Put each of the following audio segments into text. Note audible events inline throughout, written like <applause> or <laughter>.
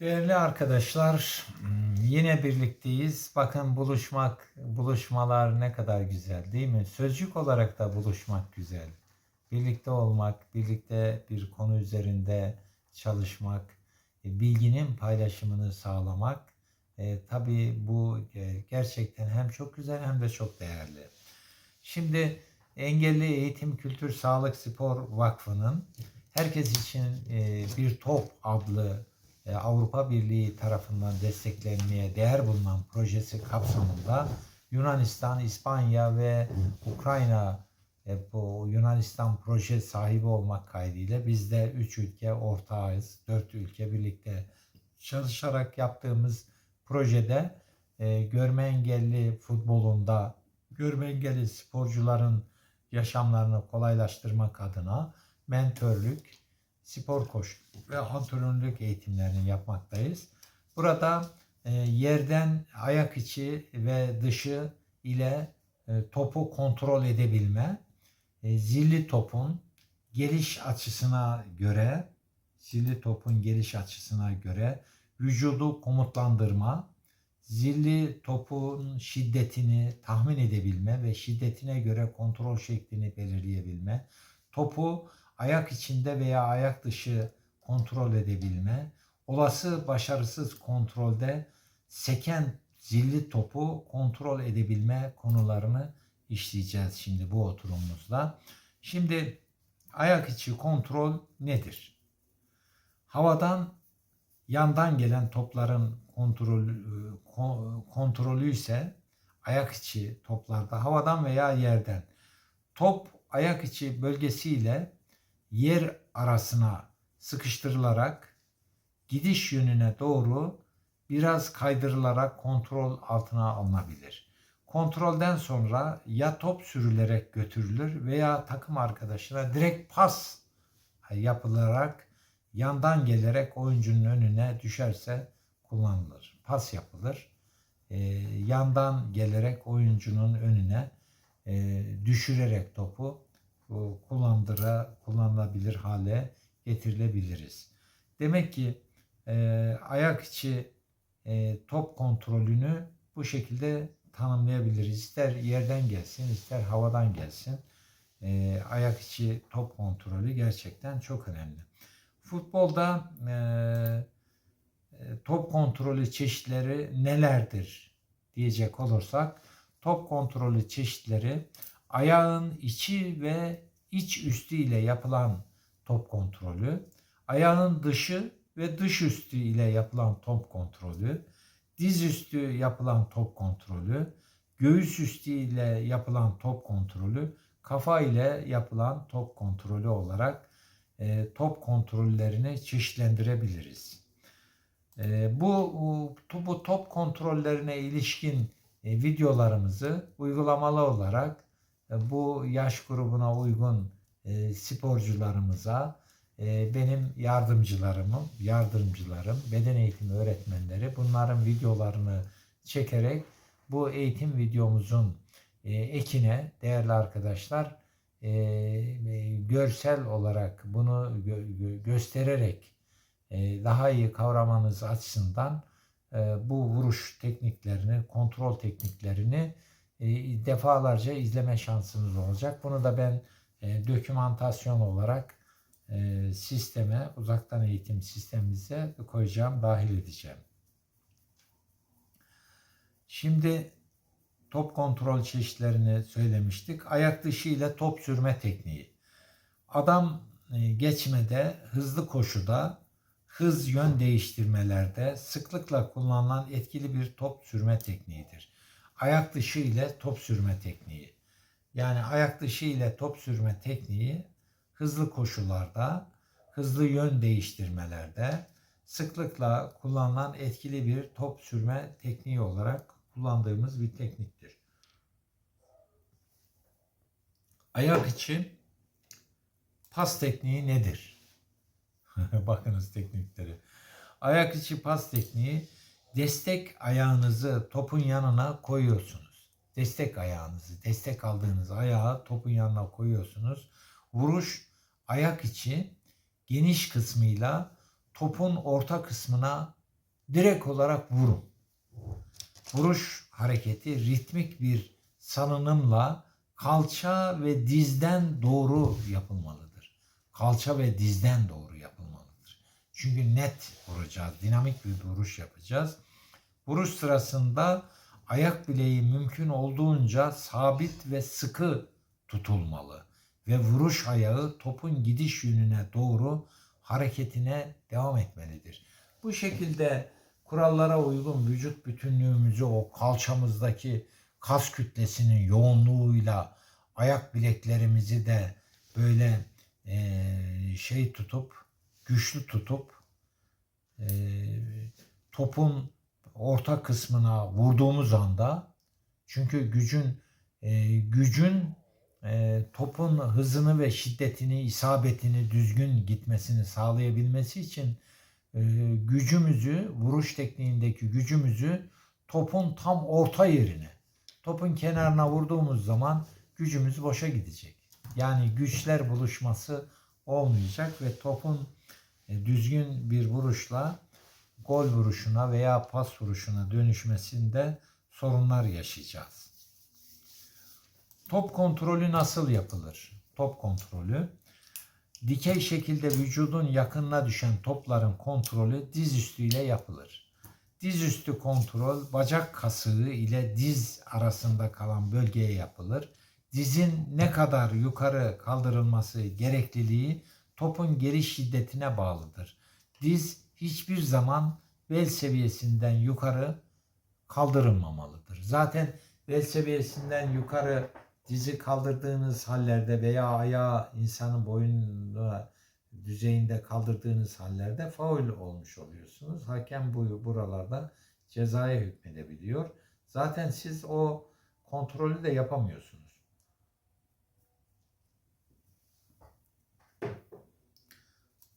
Değerli arkadaşlar, hmm, yine birlikteyiz. Bakın buluşmak, buluşmalar ne kadar güzel değil mi? Sözcük olarak da buluşmak güzel. Birlikte olmak, birlikte bir konu üzerinde çalışmak, e, bilginin paylaşımını sağlamak. E, tabii bu e, gerçekten hem çok güzel hem de çok değerli. Şimdi Engelli Eğitim Kültür Sağlık Spor Vakfı'nın herkes için e, bir top adlı Avrupa Birliği tarafından desteklenmeye değer bulunan projesi kapsamında Yunanistan, İspanya ve Ukrayna e, bu Yunanistan proje sahibi olmak kaydıyla biz de 3 ülke ortağız. 4 ülke birlikte çalışarak yaptığımız projede e, görme engelli futbolunda görme engelli sporcuların yaşamlarını kolaylaştırmak adına mentörlük, spor koşu ve antrenörlük eğitimlerini yapmaktayız. Burada e, yerden ayak içi ve dışı ile e, topu kontrol edebilme, e, zilli topun geliş açısına göre, zilli topun geliş açısına göre vücudu komutlandırma, zilli topun şiddetini tahmin edebilme ve şiddetine göre kontrol şeklini belirleyebilme, topu ayak içinde veya ayak dışı kontrol edebilme, olası başarısız kontrolde seken zilli topu kontrol edebilme konularını işleyeceğiz şimdi bu oturumumuzda. Şimdi ayak içi kontrol nedir? Havadan yandan gelen topların kontrol kontrolü ise ayak içi toplarda havadan veya yerden top ayak içi bölgesiyle yer arasına sıkıştırılarak gidiş yönüne doğru biraz kaydırılarak kontrol altına alınabilir. Kontrolden sonra ya top sürülerek götürülür veya takım arkadaşına direkt pas yapılarak yandan gelerek oyuncunun önüne düşerse kullanılır. Pas yapılır. Ee, yandan gelerek oyuncunun önüne e, düşürerek topu kullandıra, kullanılabilir hale getirilebiliriz. Demek ki e, ayak içi e, top kontrolünü bu şekilde tanımlayabiliriz. İster yerden gelsin, ister havadan gelsin. E, ayak içi top kontrolü gerçekten çok önemli. Futbolda e, top kontrolü çeşitleri nelerdir diyecek olursak, top kontrolü çeşitleri ayağın içi ve iç üstü ile yapılan top kontrolü, ayağın dışı ve dış üstü ile yapılan top kontrolü, diz üstü yapılan top kontrolü, göğüs üstü ile yapılan top kontrolü, kafa ile yapılan top kontrolü olarak e, top kontrollerini çeşitlendirebiliriz. E, bu, bu top kontrollerine ilişkin e, videolarımızı uygulamalı olarak bu yaş grubuna uygun e, sporcularımıza e, benim yardımcılarımım, yardımcılarım, beden eğitimi öğretmenleri bunların videolarını çekerek bu eğitim videomuzun e, ekine değerli arkadaşlar e, e, görsel olarak bunu gö- göstererek e, daha iyi kavramanız açısından e, bu vuruş tekniklerini, kontrol tekniklerini e, defalarca izleme şansınız olacak. Bunu da ben e, dokümantasyon olarak e, sisteme, uzaktan eğitim sistemimize koyacağım, dahil edeceğim. Şimdi top kontrol çeşitlerini söylemiştik. Ayak dışı ile top sürme tekniği. Adam e, geçmede, hızlı koşuda, hız yön değiştirmelerde sıklıkla kullanılan etkili bir top sürme tekniğidir. Ayak dışı ile top sürme tekniği. Yani ayak dışı ile top sürme tekniği hızlı koşularda, hızlı yön değiştirmelerde sıklıkla kullanılan etkili bir top sürme tekniği olarak kullandığımız bir tekniktir. Ayak için pas tekniği nedir? <laughs> Bakınız teknikleri. Ayak içi pas tekniği destek ayağınızı topun yanına koyuyorsunuz. Destek ayağınızı, destek aldığınız ayağı topun yanına koyuyorsunuz. Vuruş ayak içi geniş kısmıyla topun orta kısmına direkt olarak vurun. Vuruş hareketi ritmik bir salınımla kalça ve dizden doğru yapılmalıdır. Kalça ve dizden doğru yapılmalıdır. Çünkü net vuracağız, dinamik bir vuruş yapacağız. Vuruş sırasında ayak bileği mümkün olduğunca sabit ve sıkı tutulmalı ve vuruş ayağı topun gidiş yönüne doğru hareketine devam etmelidir. Bu şekilde kurallara uygun vücut bütünlüğümüzü o kalçamızdaki kas kütlesinin yoğunluğuyla ayak bileklerimizi de böyle eee, şey tutup güçlü tutup eee, topun orta kısmına vurduğumuz anda çünkü gücün eee, gücün eee, topun hızını ve şiddetini, isabetini düzgün gitmesini sağlayabilmesi için eee, gücümüzü, vuruş tekniğindeki gücümüzü topun tam orta yerine, topun kenarına vurduğumuz zaman gücümüz boşa gidecek. Yani güçler buluşması olmayacak ve topun e, düzgün bir vuruşla gol vuruşuna veya pas vuruşuna dönüşmesinde sorunlar yaşayacağız. Top kontrolü nasıl yapılır? Top kontrolü dikey şekilde vücudun yakınına düşen topların kontrolü dizüstü ile yapılır. Dizüstü kontrol bacak kasığı ile diz arasında kalan bölgeye yapılır. Dizin ne kadar yukarı kaldırılması gerekliliği topun geliş şiddetine bağlıdır. Diz hiçbir zaman bel seviyesinden yukarı kaldırılmamalıdır. Zaten bel seviyesinden yukarı dizi kaldırdığınız hallerde veya ayağı insanın boyunluğa düzeyinde kaldırdığınız hallerde faul olmuş oluyorsunuz. Hakem bu buralarda cezaya hükmedebiliyor. Zaten siz o kontrolü de yapamıyorsunuz.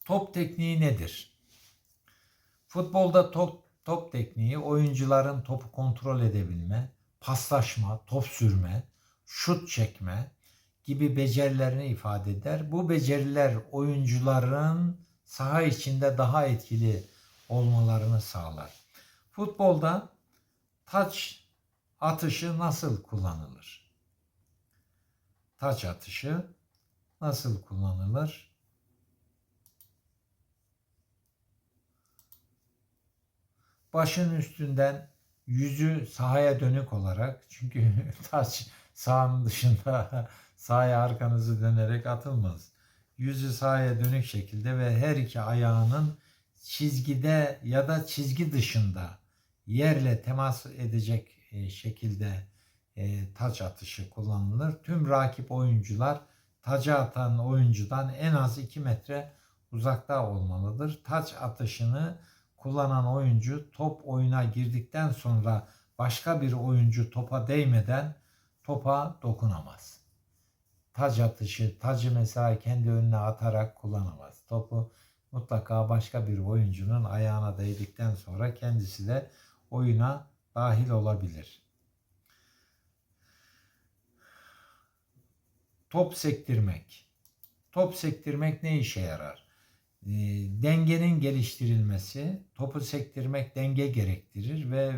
Top tekniği nedir? Futbolda top, top tekniği oyuncuların topu kontrol edebilme, paslaşma, top sürme, şut çekme gibi becerilerini ifade eder. Bu beceriler oyuncuların saha içinde daha etkili olmalarını sağlar. Futbolda taç atışı nasıl kullanılır? Taç atışı nasıl kullanılır? Başın üstünden yüzü sahaya dönük olarak çünkü <laughs> taç sahanın dışında <laughs> sahaya arkanızı dönerek atılmaz. Yüzü sahaya dönük şekilde ve her iki ayağının çizgide ya da çizgi dışında yerle temas edecek e, şekilde e, taç atışı kullanılır. Tüm rakip oyuncular taca atan oyuncudan en az 2 metre uzakta olmalıdır. Taç atışını kullanan oyuncu top oyuna girdikten sonra başka bir oyuncu topa değmeden topa dokunamaz. Tac atışı, tacı mesela kendi önüne atarak kullanamaz. Topu mutlaka başka bir oyuncunun ayağına değdikten sonra kendisi de oyuna dahil olabilir. Top sektirmek. Top sektirmek ne işe yarar? E, dengenin geliştirilmesi, topu sektirmek denge gerektirir ve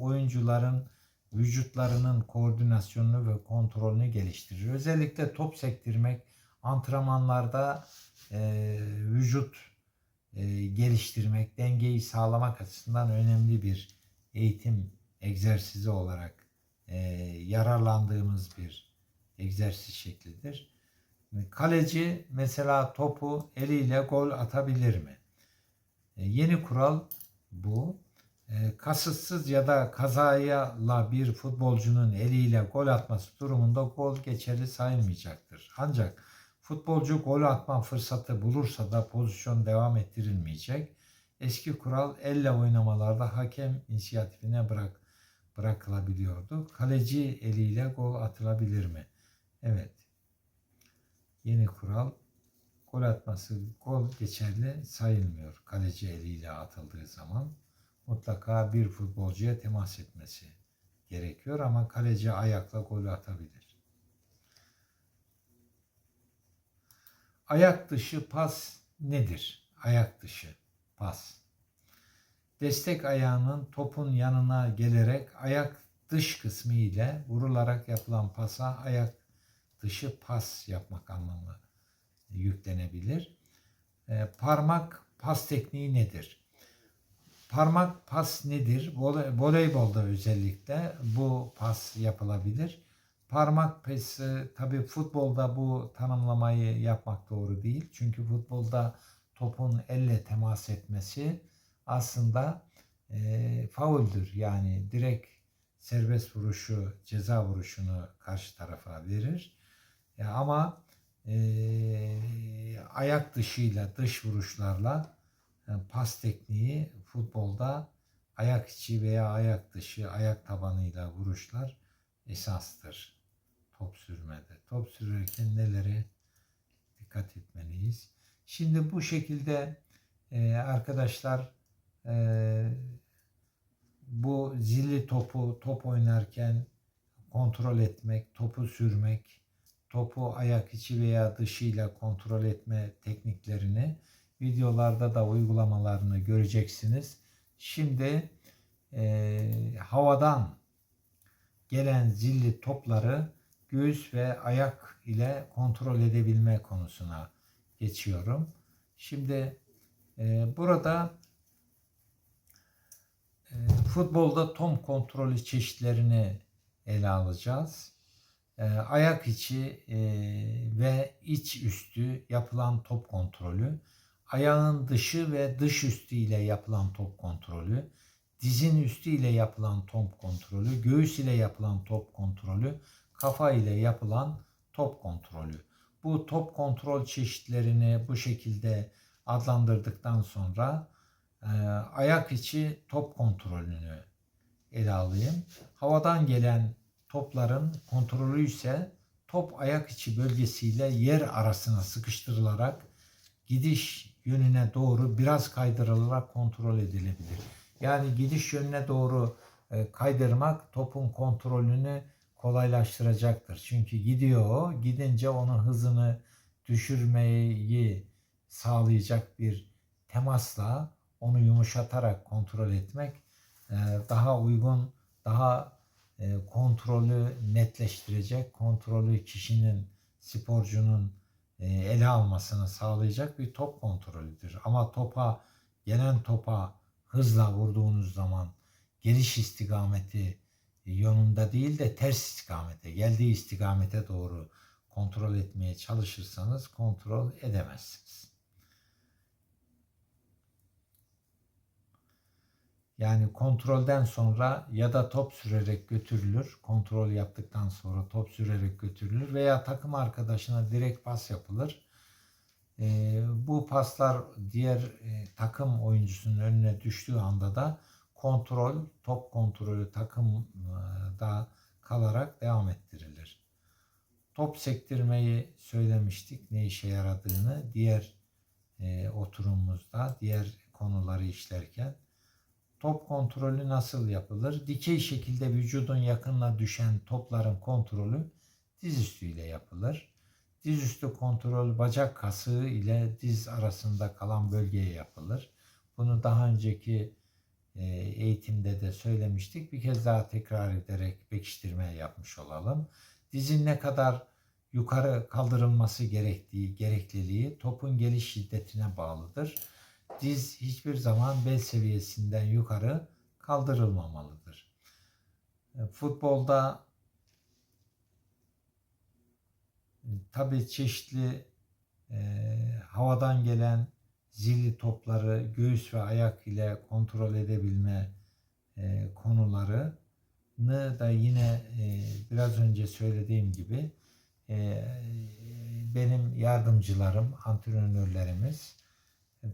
oyuncuların vücutlarının koordinasyonunu ve kontrolünü geliştirir. Özellikle top sektirmek antrenmanlarda e, vücut e, geliştirmek, dengeyi sağlamak açısından önemli bir eğitim egzersizi olarak e, yararlandığımız bir egzersiz şeklidir. Kaleci mesela topu eliyle gol atabilir mi? E, yeni kural bu. E, kasıtsız ya da kazayla bir futbolcunun eliyle gol atması durumunda gol geçerli sayılmayacaktır. Ancak futbolcu gol atma fırsatı bulursa da pozisyon devam ettirilmeyecek. Eski kural elle oynamalarda hakem inisiyatifine bırak bırakılabiliyordu. Kaleci eliyle gol atılabilir mi? Evet. Yeni kural gol atması gol geçerli sayılmıyor kaleci eliyle atıldığı zaman mutlaka bir futbolcuya temas etmesi gerekiyor ama kaleci ayakla golü atabilir. Ayak dışı pas nedir? Ayak dışı pas. destek ayağının topun yanına gelerek ayak dış kısmı ile vurularak yapılan pasa ayak dışı pas yapmak anlamı yüklenebilir. E, parmak pas tekniği nedir? Parmak pas nedir? Voley- Voleybolda özellikle bu pas yapılabilir. Parmak pası tabi futbolda bu tanımlamayı yapmak doğru değil. Çünkü futbolda topun elle temas etmesi aslında e, fauldür. Yani direkt serbest vuruşu, ceza vuruşunu karşı tarafa verir. Ya ama e, ayak dışıyla, dış vuruşlarla e, pas tekniği futbolda ayak içi veya ayak dışı, ayak tabanıyla vuruşlar esastır. Top sürmede. Top sürerken nelere dikkat etmeliyiz. Şimdi bu şekilde e, arkadaşlar e, bu zilli topu top oynarken kontrol etmek, topu sürmek, topu ayak içi veya dışıyla kontrol etme tekniklerini videolarda da uygulamalarını göreceksiniz. Şimdi e, havadan gelen zilli topları göğüs ve ayak ile kontrol edebilme konusuna geçiyorum. Şimdi e, burada e, futbolda tom kontrolü çeşitlerini ele alacağız. E, ayak içi e, ve iç üstü yapılan top kontrolü, ayağın dışı ve dış üstü ile yapılan top kontrolü, dizin üstü ile yapılan top kontrolü, göğüs ile yapılan top kontrolü, kafa ile yapılan top kontrolü. Bu top kontrol çeşitlerini bu şekilde adlandırdıktan sonra e, ayak içi top kontrolünü ele alayım. Havadan gelen topların kontrolü ise top ayak içi bölgesiyle yer arasına sıkıştırılarak gidiş yönüne doğru biraz kaydırılarak kontrol edilebilir. Yani gidiş yönüne doğru e, kaydırmak topun kontrolünü kolaylaştıracaktır. Çünkü gidiyor gidince onun hızını düşürmeyi sağlayacak bir temasla onu yumuşatarak kontrol etmek e, daha uygun, daha kontrolü netleştirecek, kontrolü kişinin, sporcunun e, ele almasını sağlayacak bir top kontrolüdür. Ama topa, gelen topa hızla vurduğunuz zaman geliş istikameti yönünde değil de ters istikamete, geldiği istikamete doğru kontrol etmeye çalışırsanız kontrol edemezsiniz. Yani kontrolden sonra ya da top sürerek götürülür. Kontrol yaptıktan sonra top sürerek götürülür veya takım arkadaşına direkt pas yapılır. Ee, bu paslar diğer e, takım oyuncusunun önüne düştüğü anda da kontrol, top kontrolü takımda kalarak devam ettirilir. Top sektirmeyi söylemiştik ne işe yaradığını diğer e, oturumumuzda, diğer konuları işlerken. Top kontrolü nasıl yapılır? Dikey şekilde vücudun yakınına düşen topların kontrolü dizüstü ile yapılır. Dizüstü kontrol bacak kasığı ile diz arasında kalan bölgeye yapılır. Bunu daha önceki e, eğitimde de söylemiştik. Bir kez daha tekrar ederek pekiştirme yapmış olalım. Dizin ne kadar yukarı kaldırılması gerektiği, gerekliliği topun geliş şiddetine bağlıdır. Diz hiçbir zaman bel seviyesinden yukarı kaldırılmamalıdır. E, Futbolda tabi çeşitli e, havadan gelen zilli topları göğüs ve ayak ile kontrol edebilme e, konularını da yine e, biraz önce söylediğim gibi e, benim yardımcılarım, antrenörlerimiz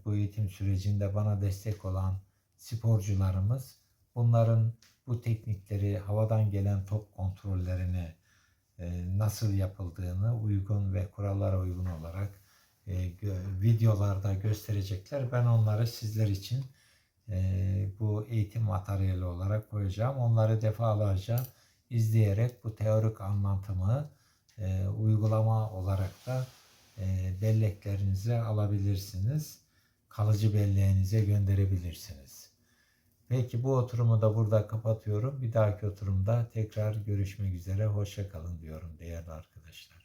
bu eğitim sürecinde bana destek olan sporcularımız bunların bu teknikleri havadan gelen top kontrollerini e, nasıl yapıldığını uygun ve kurallara uygun olarak e, videolarda gösterecekler. Ben onları sizler için e, bu eğitim materyali olarak koyacağım. Onları defalarca izleyerek bu teorik anlatımı uygulama olarak da belleklerinize alabilirsiniz. Kalıcı belleğinize gönderebilirsiniz. Peki bu oturumu da burada kapatıyorum. Bir dahaki oturumda tekrar görüşmek üzere. Hoşça kalın diyorum değerli arkadaşlar.